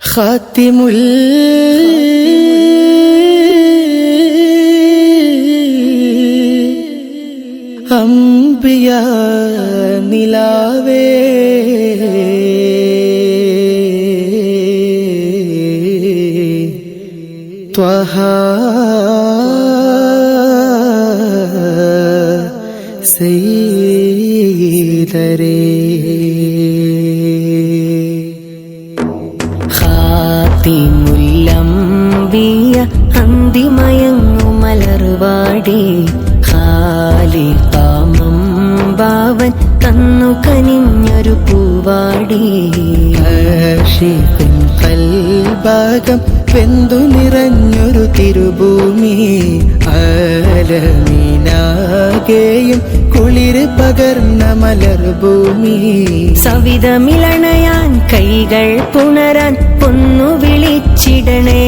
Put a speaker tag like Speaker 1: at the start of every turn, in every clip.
Speaker 1: ഖാത്തിമുൽ അംബിയ നിലാവേ. ത്വഹ
Speaker 2: സൈദരേ മലർവാടി ഹാലികാമം ബാവൻ കന്നു കനിഞ്ഞൊരു പൂവാടി.
Speaker 1: ആഷിഖിൻ കൽഭാഗം വെന്തു നിറഞ്ഞൊരു തിരുഭൂമി. ആലമീനാകെയും കുളിര് പകർന്ന മലർഭൂമി
Speaker 2: സവിതമിളണയാൻ കൈകൾ പുണരാൻ പൊന്നു വിളിച്ചിടണേ.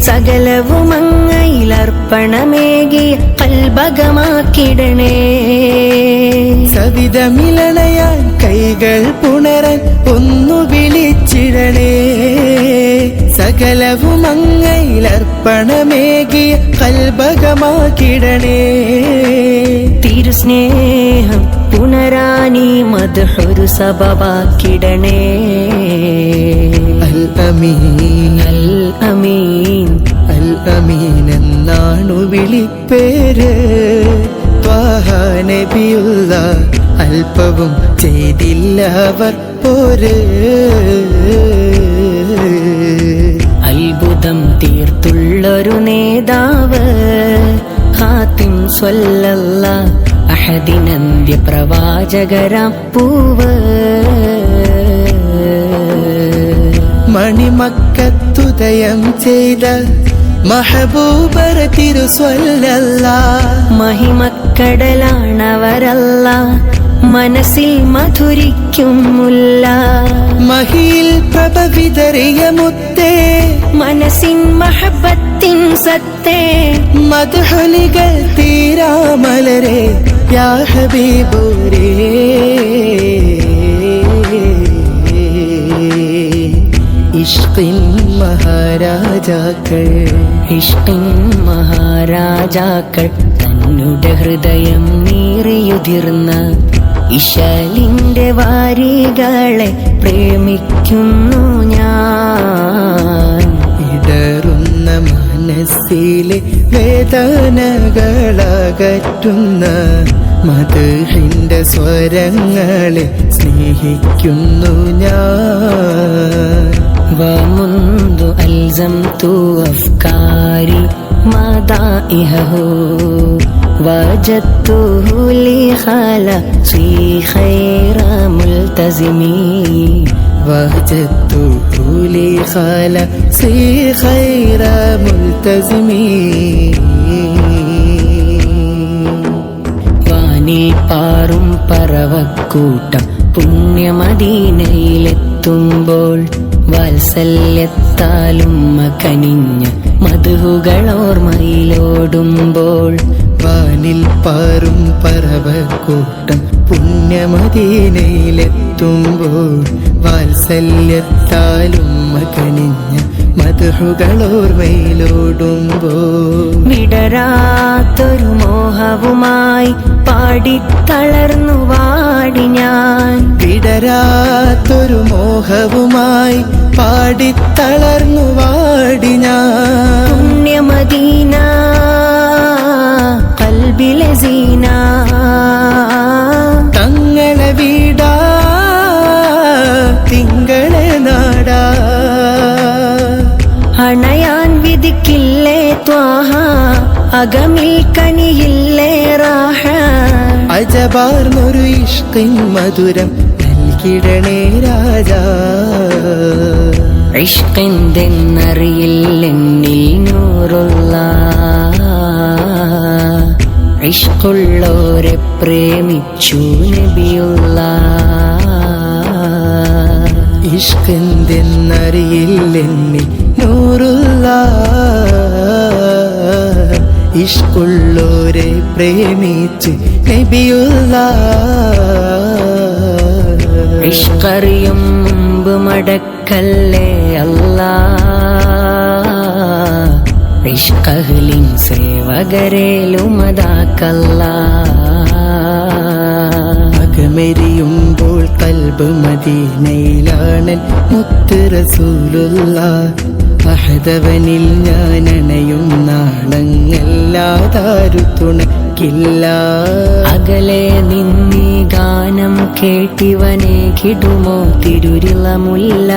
Speaker 2: സകലവും അങ്ങയിലർപ്പണമേകി കൽഭകമാക്കിടണേ.
Speaker 1: സവിതമിളണയാൻ കൈകൾ പുണരൻ ഒന്നു വിളിച്ചിടണേ. സകലവും അങ്ങയിലർപ്പണമേകിയ കൽഭകമാക്കിടണേ.
Speaker 2: തിരുസ്നേഹം പുനരാനി മധുഹൊരു സഭവാക്കിടണേ.
Speaker 1: അൽ അമീൻ.
Speaker 2: അൽ അമീൻ.
Speaker 1: അൽ അമീൻ എന്നാണു വിളിപ്പേര്. നബിയുള്ള അല്പവും ചെയ്തില്ല അവർ പോര്.
Speaker 2: അത്ഭുതം തീർത്തുള്ളൊരു നേതാവ്. ഹാത്തിം സ്വല്ലല്ല അഹദിനന്ത്യ പ്രവാചകരപ്പൂവ്
Speaker 1: മണിമക്കത്തുദയം ചെയ്ത മഹബൂബര തിരുസ്വല്ല
Speaker 2: മഹിമക്കടലാണവരല്ല മനസ്സിൽ മധുരിക്കും മുല്ല
Speaker 1: മഹിയിൽ പ്രഭ വിതറിയ മുത്തേ
Speaker 2: മനസ്സിൻ മഹബത്തിൻ സത്തേ.
Speaker 1: മധുഹലികൾ തീരാമലരെ യാ ഹബീബൂരേ. ഇഷ്കിൻ മഹാരാജാക്കൾ.
Speaker 2: ഇഷ്ടിൻ മഹാരാജാക്കൾ തന്നുടെ ഹൃദയം നീറിയുതിർന്ന ഇശലിന്റെ വാരികളെ പ്രേമിക്കുന്നു ഞാൻ.
Speaker 1: ഇടറുന്ന മനസ്സിലെ വേദനകളകറ്റുന്ന മധുഹിന്റെ സ്വരങ്ങളെ സ്നേഹിക്കുന്നു ഞാൻ
Speaker 2: ومنذ ألزمت أفكاري مدائحه وجدته لي خلاصي خير ملتزمي
Speaker 1: وجدته لي خلاصي خير ملتزمين
Speaker 2: വാനിൽ പാറും പറവക്കൂട്ടം പുണ്യമദീനയിലെത്തുമ്പോൾ വാത്സല്യത്താലും കനിഞ്ഞ മധുകളോർമയിലോടുമ്പോൾ
Speaker 1: വാനിൽ പാറും പറവക്കൂട്ടം പുണ്യമദീനയിലെത്തുമ്പോൾ വാത്സല്യത്താലും കനിഞ്ഞ മധുഹുകളോർമയിലോടുമ്പോ
Speaker 2: വിടരാത്തൊരു മോഹവുമായി പാടിത്തളർന്നു വാടി ഞാൻ.
Speaker 1: വിടരാത്തൊരു മോഹവുമായി പാടിത്തളർന്നു വാടി ഞാൻ.
Speaker 2: പുണ്യമദീന കൽബിലെ സീന ത്വാഹ അകമിൽ കനിയില്ലേ റാഹ.
Speaker 1: അജബാർന്നൊരു ഇഷ്കിൻ മധുരം നൽകിടണേ രാജാ.
Speaker 2: ഇഷ്കെന്തെന്നറിയില്ലെന്നിൽ നൂറുള്ള ഇഷ്കുള്ളോരെ പ്രേമിച്ചു നബിയുള്ള
Speaker 1: ഇഷ്കെന്തെന്നറിയില്ലെന്നിൽ നൂറുള്ള ഇഷ്കുള്ളോരെ പ്രേമിച്ച് നബിയുള്ള
Speaker 2: ഇഷ്കറിയും മുമ്പ് മടക്കല്ലേ അല്ലാ? ഇഷ്കഹലിൻ സേവകരേലുമതാക്കല്ല?
Speaker 1: അകമെരിയുമ്പോൾ കൽബ് മദീനയിലാണ് മുത്ത് റസൂലുള്ള. അഹദവനിൽ ഞാൻ അണയുന്നാണങ്ങല്ലാതാരു
Speaker 2: അകലെ നിന്നി ഗാനം കേട്ടിവനെ കിടുമോ തിരുരിളമുല്ല.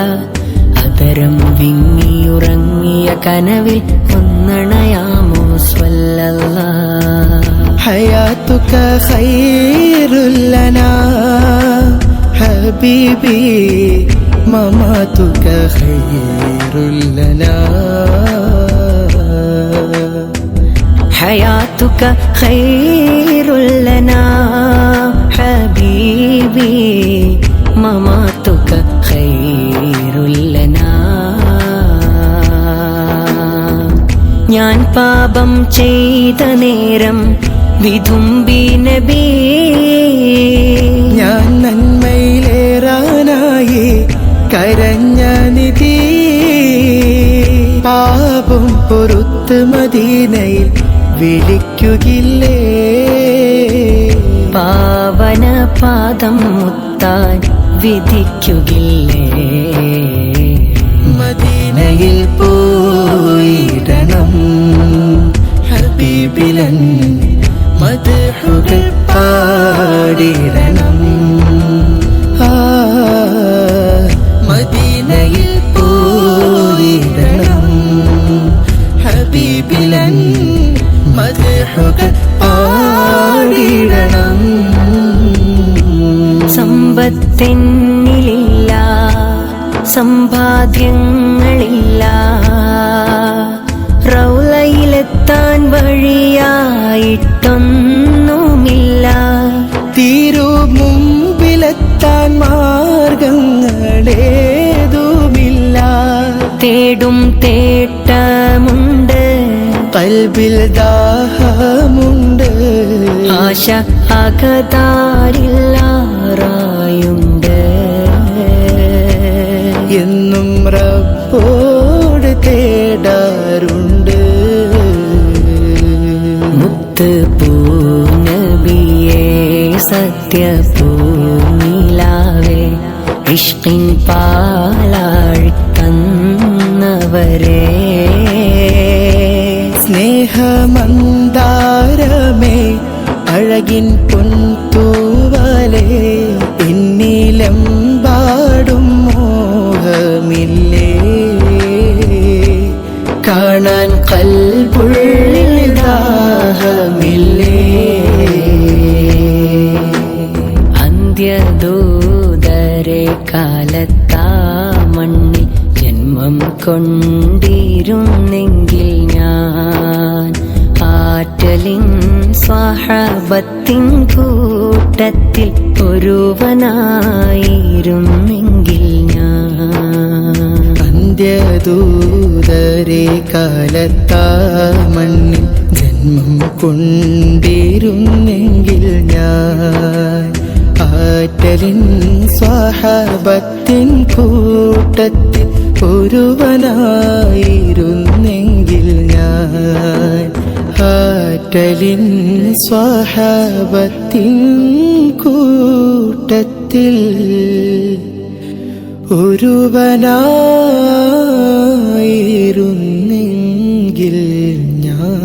Speaker 2: അതരം വിങ്ങിയുറങ്ങിയ കനവിൽ ഒന്നണയാമോ സ്വല്ലല്ല.
Speaker 1: ഹയാത്തുക ഹൈറുല്ലന ഹബീബി مماتك خير لنا
Speaker 2: حياتك خير لنا حبيبي مماتك خير لنا ഞാൻ പാപം ചെയ്ത നേരം വിതുമ്പി നബി
Speaker 1: ഞാൻ നന്മയിലേറാനായി കരഞ്ഞ നിധി. പാപം പൊറുത്ത് മദീനയിൽ വിളിക്കുകില്ലേ
Speaker 2: പാവന പാദം മുത്താൻ വിധിക്കുകില്ലേ
Speaker 1: മദീനയിൽ പോയിടണം ഹബീബിലൻ മധുഹുകൾ പാടിടണം മധുഹുകൾ പാടിടണം.
Speaker 2: സമ്പത്തെന്നിലില്ല സമ്പാദ്യങ്ങളില്ല. റൗലയിലെത്താൻ വഴിയായിട്ടൊന്നുമില്ല.
Speaker 1: തീരു മുമ്പിലെത്താൻ മാർഗങ്ങളേതുമില്ല.
Speaker 2: തേടും തേട്ടമുണ്ട്
Speaker 1: കൽബിൽ ദാഹമുണ്ട്.
Speaker 2: ആശ അകതാരില്ലാറായുണ്ട്.
Speaker 1: എന്നും റബ്ബോട് തേടാറുണ്ട്.
Speaker 2: മുത്ത് പൂനബിയെ സത്യപൂനിലാവേ ഇഷ്കിൻ പാലാഴി തന്നവരേ
Speaker 1: സ്നേഹമന്ദാരമേ അഴകിൻ പൊൻതൂവലേ എന്നിലെമ്പാടും മോഹമില്ലേ. കാണാൻ കൽപുള്ളിൽ ദാഹമില്ലേ.
Speaker 2: അന്ത്യദൂതരെ കാലത്താ മണ്ണിൽ ജന്മം കൊണ്ടിരുന്നെങ്കിൽ കൂട്ടത്തിൽ ഒരുവനായിരുന്നെങ്കിൽ ഞാൻ.
Speaker 1: അന്ത്യദൂതരെ കാലത്താ മണ്ണിൽ ജന്മം കൊണ്ടിരുന്നെങ്കിൽ ഞാൻ. ആറ്റലിൻ സ്വഹബത്തിൻ കൂട്ടത്തിൽ ഒരുവനായിരുന്നെങ്കിൽ ഞാൻ. ആറ്റലിൻ സ്വഹാപത്തിൻ കൂട്ടത്തിൽ ഒരുവനായിരുന്നെങ്കിൽ ഞാൻ.